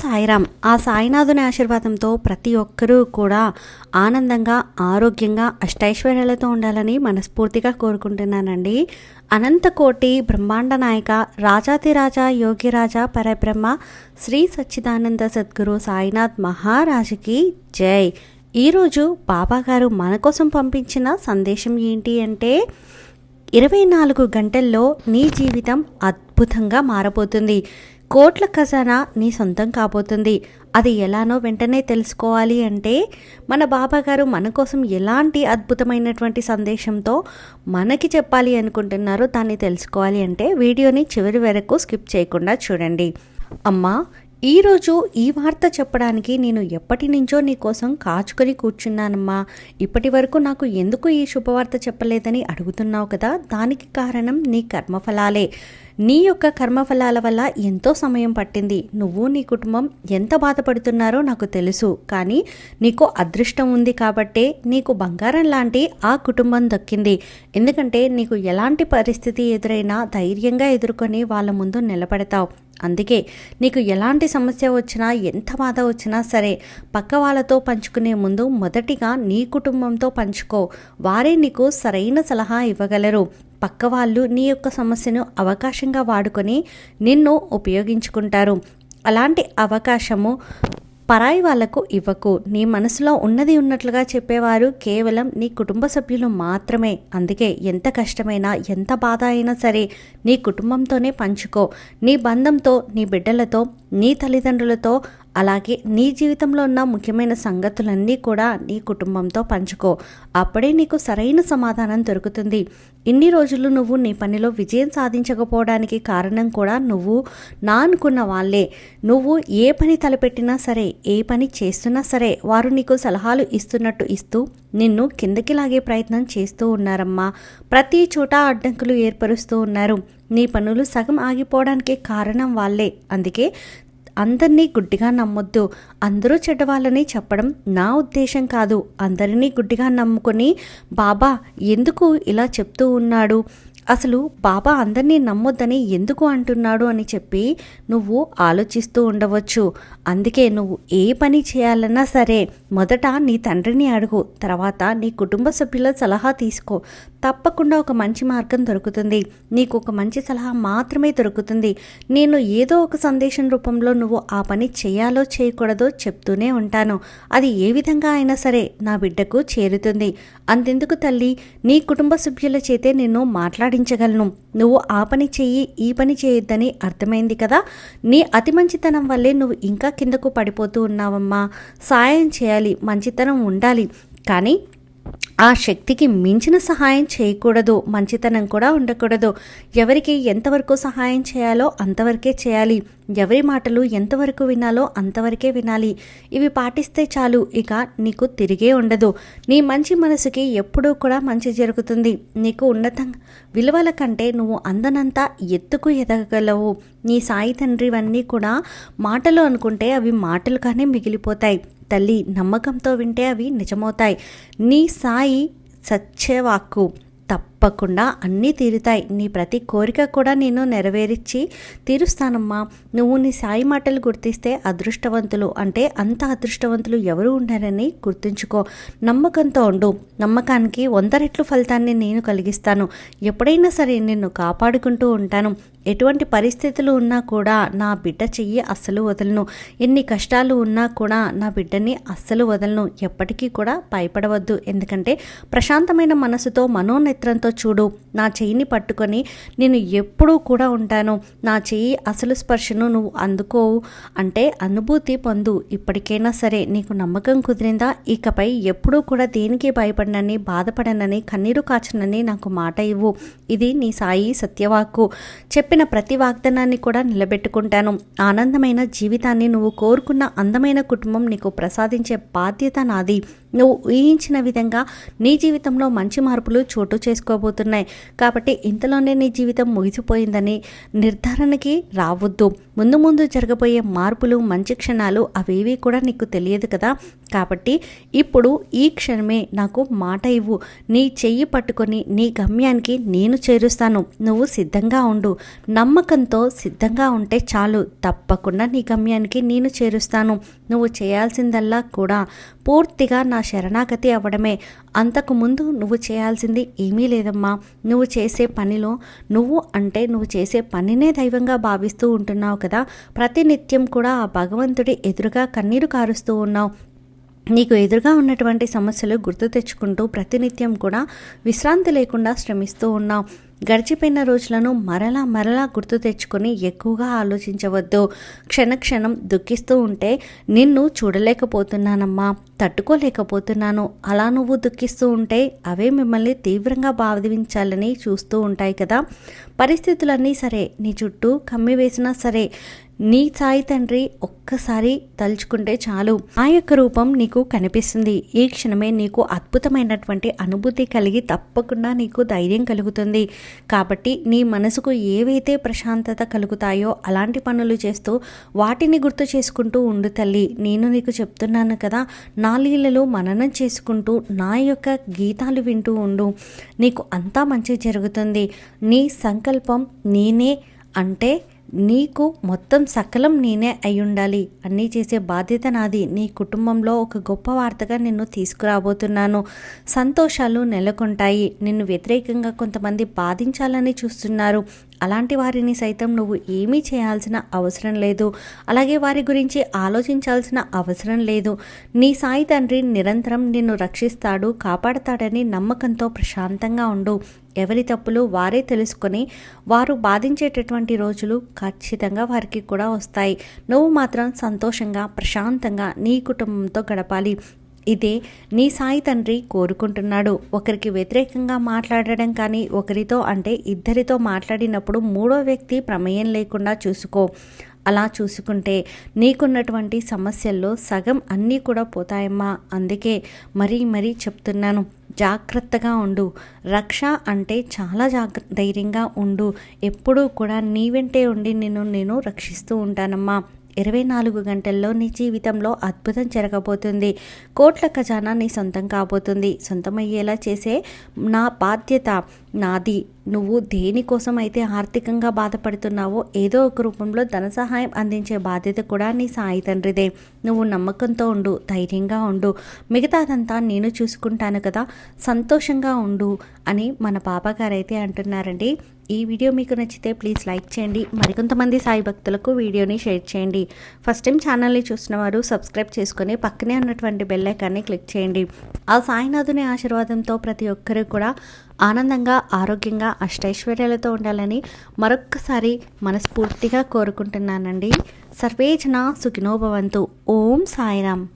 సాయిరామ్ ఆ సాయినాథుని ఆశీర్వాదంతో ప్రతి ఒక్కరూ కూడా ఆనందంగా ఆరోగ్యంగా అష్టైశ్వర్యాలతో ఉండాలని మనస్ఫూర్తిగా కోరుకుంటున్నానండి. అనంతకోటి బ్రహ్మాండ నాయక రాజాతిరాజా యోగిరాజా పరబ్రహ్మ శ్రీ సచ్చిదానంద సద్గురు సాయినాథ్ మహారాజుకి జై. ఈరోజు బాబాగారు మన కోసం పంపించిన సందేశం ఏంటి అంటే ఇరవై నాలుగు గంటల్లో నీ జీవితం అద్భుతంగా మారబోతుంది. కోట్ల ఖజానా నీ సొంతం కాబోతుంది. అది ఎలానో వెంటనే తెలుసుకోవాలి అంటే మన బాబాగారు మన కోసం ఎలాంటి అద్భుతమైనటువంటి సందేశంతో మనకి చెప్పాలి అనుకుంటున్నారో దాన్ని తెలుసుకోవాలి అంటే వీడియోని చివరి వరకు స్కిప్ చేయకుండా చూడండి. అమ్మా ఈరోజు ఈ వార్త చెప్పడానికి నేను ఎప్పటి నుంచో నీ కోసం కాచుకొని కూర్చున్నానమ్మా. ఇప్పటి వరకు నాకు ఎందుకు ఈ శుభవార్త చెప్పలేదని అడుగుతున్నావు కదా? దానికి కారణం నీ కర్మఫలాలే. నీ యొక్క కర్మఫలాల వల్ల ఎంతో సమయం పట్టింది. నువ్వు నీ కుటుంబం ఎంత బాధపడుతున్నారో నాకు తెలుసు. కానీ నీకు అదృష్టం ఉంది కాబట్టే నీకు బంగారం లాంటి ఆ కుటుంబం దక్కింది. ఎందుకంటే నీకు ఎలాంటి పరిస్థితి ఎదురైనా ధైర్యంగా ఎదుర్కొని వాళ్ళ ముందు నిలబడతావు. అందుకే నీకు ఎలాంటి సమస్య వచ్చినా ఎంత బాధ వచ్చినా సరే పక్క వాళ్ళతో పంచుకునే ముందు మొదటిగా నీ కుటుంబంతో పంచుకో. వారే నీకు సరైన సలహా ఇవ్వగలరు. పక్క వాళ్ళు నీ యొక్క సమస్యను అవకాశంగా వాడుకొని నిన్ను ఉపయోగించుకుంటారు. అలాంటి అవకాశము పరాయి వాళ్ళకు ఇవ్వకు. నీ మనసులో ఉన్నది ఉన్నట్లుగా చెప్పేవారు కేవలం నీ కుటుంబ సభ్యులు మాత్రమే. అందుకే ఎంత కష్టమైనా ఎంత బాధ అయినా సరే నీ కుటుంబంతోనే పంచుకో. నీ బంధంతో నీ బిడ్డలతో నీ తల్లిదండ్రులతో అలాగే నీ జీవితంలో ఉన్న ముఖ్యమైన సంగతులన్నీ కూడా నీ కుటుంబంతో పంచుకో. అప్పుడే నీకు సరైన సమాధానం దొరుకుతుంది. ఇన్ని రోజులు నువ్వు నీ పనిలో విజయం సాధించకపోవడానికి కారణం కూడా నువ్వు నా అనుకున్న వాళ్ళే. నువ్వు ఏ పని తలపెట్టినా సరే ఏ పని చేస్తున్నా సరే వారు నీకు సలహాలు ఇస్తున్నట్టు ఇస్తూ నిన్ను కిందకి లాగే ప్రయత్నం చేస్తూ ఉన్నారమ్మా. ప్రతి చోట అడ్డంకులు ఏర్పరుస్తూ ఉన్నారు. నీ పనులు సగం ఆగిపోవడానికి కారణం వాళ్ళే. అందుకే అందరినీ గుడ్డిగా నమ్మొద్దు. అందరూ చెడ్డవాళ్ళని చెప్పడం నా ఉద్దేశం కాదు. అందరినీ గుడ్డిగా నమ్ముకొని బాబా ఎందుకు ఇలా చెప్తూ ఉన్నాడు? అసలు బాబా అందరినీ నమ్మొద్దని ఎందుకు అంటున్నాడు అని చెప్పి నువ్వు ఆలోచిస్తూ ఉండవచ్చు. అందుకే నువ్వు ఏ పని చేయాలన్నా సరే మొదట నీ తండ్రిని అడుగు తర్వాత నీ కుటుంబ సభ్యుల సలహా తీసుకో. తప్పకుండా ఒక మంచి మార్గం దొరుకుతుంది. నీకు ఒక మంచి సలహా మాత్రమే దొరుకుతుంది. నేను ఏదో ఒక సందేశం రూపంలో నువ్వు ఆ పని చేయాలో చేయకూడదో చెప్తూనే ఉంటాను. అది ఏ విధంగా అయినా సరే నా బిడ్డకు చేరుతుంది. అంతెందుకు తల్లి? నీ కుటుంబ సభ్యుల చేతే నిన్ను మాట్లాడించగలను. నువ్వు ఆ పని చెయ్యి ఈ పని చేయొద్దని అర్థమైంది కదా? నీ అతి మంచితనం వల్లే నువ్వు ఇంకా కిందకు పడిపోతూ ఉన్నావమ్మా. సాయం చేయాలి. మంచితనం ఉండాలి. కానీ ఆ శక్తికి మించిన సహాయం చేయకూడదు మంచితనం కూడా ఉండకూడదు. ఎవరికి ఎంతవరకు సహాయం చేయాలో అంతవరకే చేయాలి. ఎవరి మాటలు ఎంతవరకు వినాలో అంతవరకే వినాలి. ఇవి పాటిస్తే చాలు ఇక నీకు తిరిగే ఉండదు. నీ మంచి మనసుకి ఎప్పుడూ కూడా మంచి జరుగుతుంది. నీకు ఉన్నతంగా విలువల కంటే నువ్వు అందనంత ఎత్తుకు ఎదగగలవు. నీ సాయి తండ్రివన్నీ కూడా మాటలు అనుకుంటే అవి మాటలుగానే మిగిలిపోతాయి. తల్లి నమ్మకంతో వింటే అవి నిజమవుతాయి. నీ సాయి సత్యవాక్కు తప్పకుండా అన్నీ తీరుతాయి. నీ ప్రతి కోరిక కూడా నేను నెరవేర్చి తీరుస్తానమ్మా. నువ్వు నీ సాయి మాటలు గుర్తిస్తే అదృష్టవంతులు. అంటే అంత అదృష్టవంతులు ఎవరు ఉన్నారని గుర్తుంచుకో. నమ్మకంతో ఉండు. నమ్మకానికి వంద రెట్లు ఫలితాన్ని నేను కలిగిస్తాను. ఎప్పుడైనా సరే నిన్ను కాపాడుకుంటూ ఉంటాను. ఎటువంటి పరిస్థితులు ఉన్నా కూడా నా బిడ్డ చెయ్యి అస్సలు వదలను. ఎన్ని కష్టాలు ఉన్నా కూడా నా బిడ్డని అస్సలు వదలను. ఎప్పటికీ కూడా భయపడవద్దు. ఎందుకంటే ప్రశాంతమైన మనసుతో మనోనేత్రంతో చూడు. నా చెయ్యిని పట్టుకొని నేను ఎప్పుడూ కూడా ఉంటాను. నా చెయ్యి అసలు స్పర్శను నువ్వు అందుకోవు. అంటే అనుభూతి పొందు. ఇప్పటికైనా సరే నీకు నమ్మకం కుదిరిందా? ఇకపై ఎప్పుడూ కూడా దేనికి భయపడనని బాధపడనని కన్నీరు కాచనని నాకు మాట ఇవ్వు. ఇది నీ సాయి సత్యవాక్కు. చెప్పిన ప్రతి వాగ్దానాన్ని కూడా నిలబెట్టుకుంటాను. ఆనందమైన జీవితాన్ని నువ్వు కోరుకున్న అందమైన కుటుంబం నీకు ప్రసాదించే బాధ్యత నాది. నువ్వు ఊహించిన విధంగా నీ జీవితంలో మంచి మార్పులు చోటు చేసుకో. జరగబోతున్నాయి కాబట్టి ఇంతలోనే నీ జీవితం ముగిసిపోయిందని నిర్ధారణకి రావద్దు. ముందు ముందు జరగబోయే మార్పులు మంచి క్షణాలు అవేవి కూడా నీకు తెలియదు కదా. కాబట్టి ఇప్పుడు ఈ క్షణమే నాకు మాట ఇవ్వు. నీ చెయ్యి పట్టుకొని నీ గమ్యానికి నేను చేరుస్తాను. నువ్వు సిద్ధంగా ఉండు. నమ్మకంతో సిద్ధంగా ఉంటే చాలు. తప్పకుండా నీ గమ్యానికి నేను చేరుస్తాను. నువ్వు చేయాల్సిందల్లా కూడా. పూర్తిగా నా శరణాగతి అవ్వడమే అంతకుముందు నువ్వు చేయాల్సింది ఏమీ లేదమ్మా. నువ్వు చేసే పనిలో నువ్వు అంటే నువ్వు చేసే పనినే దైవంగా భావిస్తూ ఉంటున్నావు కదా. ప్రతినిత్యం కూడా ఆ భగవంతుడి ఎదురుగా కన్నీరు కారుస్తూ ఉన్నావు. నీకు ఎదురుగా ఉన్నటువంటి సమస్యలు గుర్తు తెచ్చుకుంటూ ప్రతినిత్యం కూడా విశ్రాంతి లేకుండా శ్రమిస్తూ ఉన్నావు. గడిచిపోయిన రోజులను మరలా మరలా గుర్తు తెచ్చుకొని ఎక్కువగా ఆలోచించవద్దు. క్షణక్షణం దుఃఖిస్తూ ఉంటే నిన్ను చూడలేకపోతున్నానమ్మా తట్టుకోలేకపోతున్నాను. అలా నువ్వు దుఃఖిస్తూ ఉంటే అవే మిమ్మల్ని తీవ్రంగా బాధించాలని చూస్తూ ఉంటాయి కదా. పరిస్థితులన్నీ సరే నీ చుట్టూ కమ్మి వేసినా సరే నీ సాయి తండ్రి ఒక్కసారి తలుచుకుంటే చాలు. ఆ యొక్క రూపం నీకు కనిపిస్తుంది. ఈ క్షణమే నీకు అద్భుతమైనటువంటి అనుభూతి కలిగి తప్పకుండా నీకు ధైర్యం కలుగుతుంది. కాబట్టి నీ మనసుకు ఏవైతే ప్రశాంతత కలుగుతాయో అలాంటి పనులు చేస్తూ వాటిని గుర్తు చేసుకుంటూ ఉండు తల్లి. నేను నీకు చెప్తున్నాను కదా నా లీలలు మననం చేసుకుంటూ నా యొక్క గీతాలు వింటూ ఉండు. నీకు అంతా మంచి జరుగుతుంది. నీ సంకల్పం నేనే అంటే నీకు మొత్తం సకలం నేనే అయ్యుండాలి. ఉండాలి అన్నీ చేసే బాధ్యత నాది. నీ కుటుంబంలో ఒక గొప్ప వార్తగా నిన్ను తీసుకురాబోతున్నాను. సంతోషాలు నెలకొంటాయి. నిన్ను వ్యతిరేకంగా కొంతమంది బాధించాలని చూస్తున్నారు. అలాంటి వారిని సైతం నువ్వు ఏమీ చేయాల్సిన అవసరం లేదు. అలాగే వారి గురించి ఆలోచించాల్సిన అవసరం లేదు. నీ సాయి తండ్రి నిరంతరం నిన్ను రక్షిస్తాడు కాపాడతాడని నమ్మకంతో ప్రశాంతంగా ఉండు. ఎవరి తప్పులు వారే తెలుసుకొని వారు బాధించేటటువంటి రోజులు ఖచ్చితంగా వారికి కూడా వస్తాయి. నువ్వు మాత్రం సంతోషంగా ప్రశాంతంగా నీ కుటుంబంతో గడపాలి. ఇదే నీ సాయి తండ్రి కోరుకుంటున్నాడు. ఒకరికి వ్యతిరేకంగా మాట్లాడడం కానీ ఒకరితో అంటే ఇద్దరితో మాట్లాడినప్పుడు మూడో వ్యక్తి ప్రమేయం లేకుండా చూసుకో. అలా చూసుకుంటే నీకున్నటువంటి సమస్యల్లో సగం అన్నీ కూడా పోతాయమ్మా. అందుకే మరీ మరీ చెప్తున్నాను. జాగ్రత్తగా ఉండు. రక్ష అంటే చాలా జాగ్ర ధైర్యంగా ఉండు. ఎప్పుడూ కూడా నీ వెంటే ఉండి నిన్ను నేను రక్షిస్తూ ఉంటానమ్మా. ఇరవై నాలుగు గంటల్లో నీ జీవితంలో అద్భుతం జరగబోతుంది. కోట్ల ఖజానా నీ సొంతం కాబోతుంది. సొంతమయ్యేలా చేసే నా బాధ్యత నాది. నువ్వు దేనికోసం అయితే ఆర్థికంగా బాధపడుతున్నావో ఏదో ఒక రూపంలో ధన సహాయం అందించే బాధ్యత కూడా నీ సాయి తండ్రిదే. నువ్వు నమ్మకంతో ఉండు ధైర్యంగా ఉండు. మిగతాదంతా నేను చూసుకుంటాను కదా సంతోషంగా ఉండు అని మన బాబాగారు అయితే అంటున్నారండి. ఈ వీడియో మీకు నచ్చితే ప్లీజ్ లైక్ చేయండి. మరికొంతమంది సాయి భక్తులకు వీడియోని షేర్ చేయండి. ఫస్ట్ టైం ఛానల్ని చూసిన వారు సబ్స్క్రైబ్ చేసుకుని పక్కనే ఉన్నటువంటి బెల్ ఐకాన్ని క్లిక్ చేయండి. ఆ సాయినాథుని ఆశీర్వాదంతో ప్రతి ఒక్కరూ కూడా ఆనందంగా ఆరోగ్యంగా అష్టైశ్వర్యాలతో ఉండాలని మరొక్కసారి మనస్ఫూర్తిగా కోరుకుంటున్నానండి. సర్వేజన సుఖినోభవంతు ఓం సాయిరామ్.